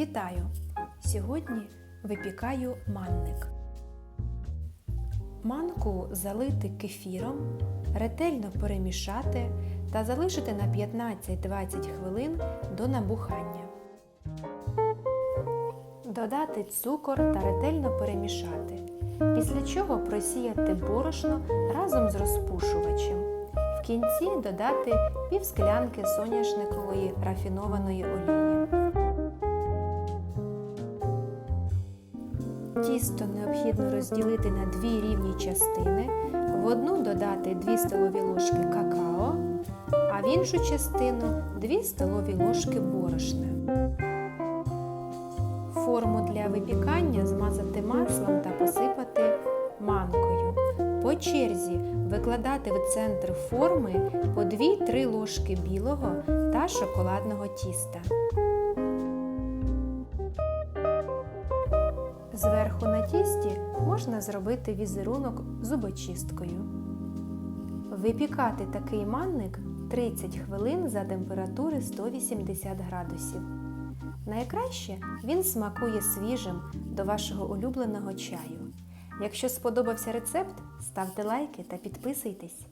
Вітаю! Сьогодні випікаю манник. Манку залити кефіром, ретельно перемішати та залишити на 15-20 хвилин до набухання. Додати цукор та ретельно перемішати. Після чого просіяти борошно разом з розпушувачем. В кінці додати пів склянки соняшникової рафінованої олії. Тісто необхідно розділити на дві рівні частини. В одну додати 2 столові ложки какао, а в іншу частину 2 столові ложки борошна. Форму для випікання змазати маслом та посипати манкою. По черзі викладати в центр форми по 2-3 ложки білого та шоколадного тіста. Зверху на тісті можна зробити візерунок зубочисткою. Випікати такий манник 30 хвилин за температури 180 градусів. Найкраще він смакує свіжим до вашого улюбленого чаю. Якщо сподобався рецепт, ставте лайки та підписуйтесь.